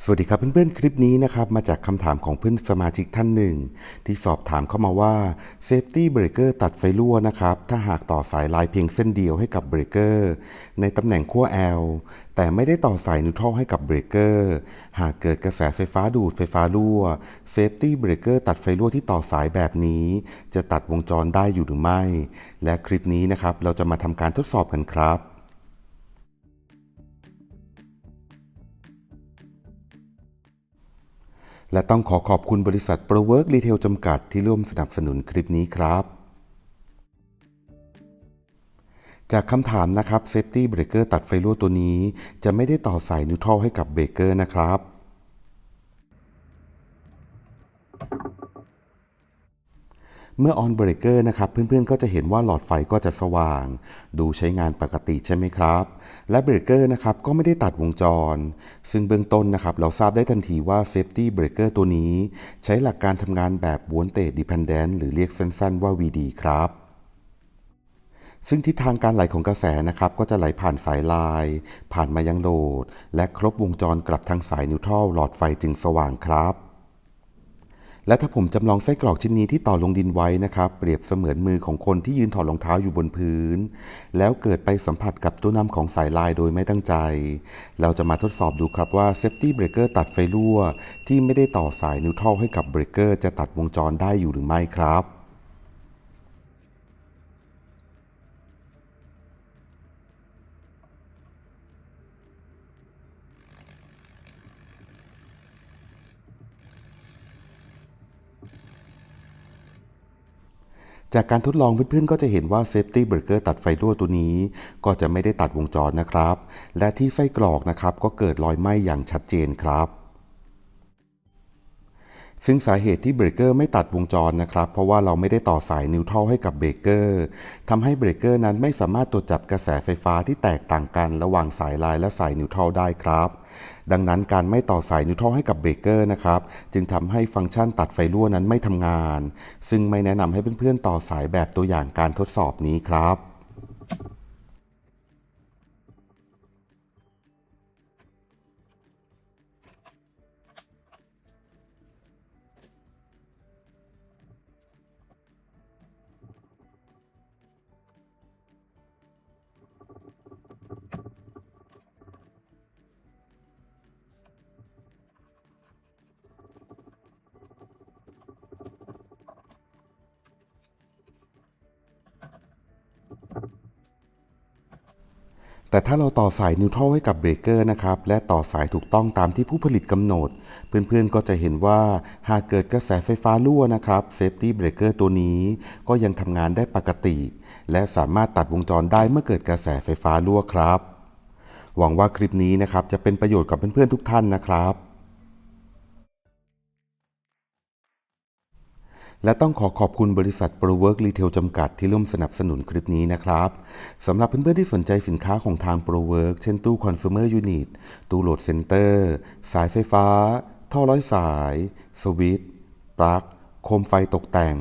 สวัสดีครับเพื่อนๆ คลิปนี้นะครับมาจากคำถามของเพื่อนสมาชิกท่านหนึ่ง ที่สอบถามเข้ามาว่า Safety Breaker ตัดไฟรั่วนะครับ ถ้าหากต่อสายลายเพียงเส้นเดียวให้กับเบรกเกอร์ในตำแหน่งขั้ว L แต่ไม่ได้ต่อสายนิวทรัลให้กับเบรกเกอร์หากเกิดกระแสไฟฟ้าดูดไฟฟ้ารั่ว Safety Breaker ตัดไฟรั่วที่ต่อสายแบบนี้ จะตัดวงจรได้อยู่หรือไม่ และคลิปนี้นะครับเราจะมาทำการทดสอบกันครับ และต้องขอขอบคุณบริษัท Pro Work Retail จำกัดที่ร่วมสนับสนุนคลิปนี้ครับ จากคำถามนะครับ Safety Breaker ตัดไฟรั่วตัวนี้ จะไม่ได้ต่อสายนิวทรัลให้กับเบรกเกอร์นะครับ เมื่อออนเบรกเกอร์นะครับเพื่อนๆก็จะเห็นว่าหลอดไฟก็จะสว่าง ดูใช้งานปกติใช่ไหมครับ และเบรกเกอร์นะครับก็ไม่ได้ตัดวงจร ซึ่งเบื้องต้นนะครับเราทราบได้ทันทีว่า Safety Breaker ตัวนี้ ใช้หลักการทำงานแบบ Voltage Dependent หรือเรียกสั้นๆว่า VD ครับซึ่งทิศทางการไหลของกระแสนะครับก็จะไหลผ่านสายลาย ผ่านมายังโหลด และครบวงจรกลับทางสายนิวทรัลหลอดไฟจึงสว่างครับ และถ้าผมจำลองไส้กรอกชิ้นนี้ที่ต่อลงดินไว้นะครับ เปรียบเสมือนมือของคนที่ยืนถอดรองเท้าอยู่บนพื้น แล้วเกิดไปสัมผัสกับตัวนำของสายลายโดยไม่ตั้งใจ เราจะมาทดสอบดูครับว่าเซฟตี้เบรกเกอร์ตัดไฟรั่ว ที่ไม่ได้ต่อสายนิวทรัลให้กับเบรกเกอร์จะตัดวงจรได้อยู่หรือไม่ครับ จากการทดลองเพื่อนๆก็จะเห็นว่าเซฟตี้เบรกเกอร์ตัดไฟรั่วตัวนี้ ก็จะไม่ได้ตัดวงจรนะครับ และที่ไส้กรอกนะครับก็เกิดรอยไหม้อย่างชัดเจนครับ ซึ่งสาเหตุที่เบรกเกอร์ไม่ตัดวงจรนะครับ เพราะว่าเราไม่ได้ต่อสายนิวทรัลให้กับเบรกเกอร์ทำให้เบรกเกอร์นั้นไม่สามารถตรวจจับกระแสไฟฟ้าที่แตกต่างกันระหว่างสายลายและสายนิวทรัลได้ครับ ดังนั้นการไม่ต่อสายนิวทรัลให้กับเบรกเกอร์นะครับ จึงทำให้ฟังก์ชันตัดไฟรั่วนั้นไม่ทำงาน ซึ่งไม่แนะนำให้เพื่อนๆต่อสายแบบตัวอย่างการทดสอบนี้ครับ แต่ถ้าเราต่อสายนิวทรัลให้กับเบรกเกอร์นะครับ และต่อสายถูกต้องตามที่ผู้ผลิตกำหนด เพื่อนๆก็จะเห็นว่าหากเกิดกระแสไฟฟ้ารั่วนะครับเซฟตี้เบรกเกอร์ตัวนี้ก็ยังทำงานได้ปกติ และสามารถตัดวงจรได้เมื่อเกิดกระแสไฟฟ้ารั่วครับ หวังว่าคลิปนี้นะครับจะเป็นประโยชน์กับเพื่อนๆทุกท่านนะครับ และต้องขอขอบคุณบริษัท Pro Work Retail จำกัดที่ร่วมสนับสนุนคลิปนี้นะครับสำหรับเพื่อนๆที่สนใจสินค้าของทาง Pro Work เช่นตู้ Consumer Unit ตู้โหลดเซ็นเตอร์ สายไฟฟ้า ท่อร้อยสาย สวิตช์ปลั๊กโคมไฟตกแต่ง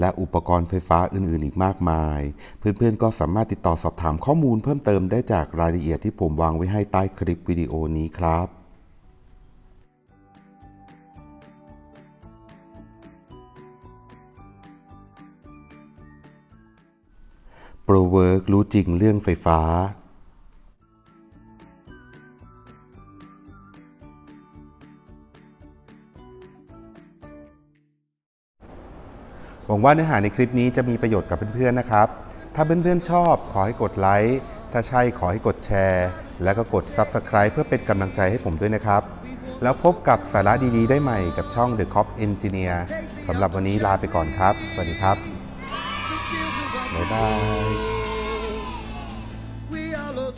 และอุปกรณ์ไฟฟ้าอื่นๆ อีกมากมาย เพื่อนๆ ก็สามารถติดต่อสอบถามข้อมูลเพิ่มเติมได้จากรายละเอียดที่ผมวางไว้ให้ใต้คลิปวิดีโอนี้ครับ โปรเวิร์กรู้จริงเรื่องไฟฟ้า หวังว่าเนื้อหาในคลิปนี้จะมีประโยชน์กับเพื่อนๆนะครับ ถ้าเพื่อนๆชอบขอให้กดไลค์ ถ้าใช่ขอให้กดแชร์ แล้วก็กด Subscribe เพื่อเป็นกำลังใจให้ผมด้วยนะครับ แล้วพบกับสาระดีๆ ได้ใหม่กับช่อง The Cop Engineer สำหรับวันนี้ลาไปก่อนครับ สวัสดีครับ บ๊ายบาย We are all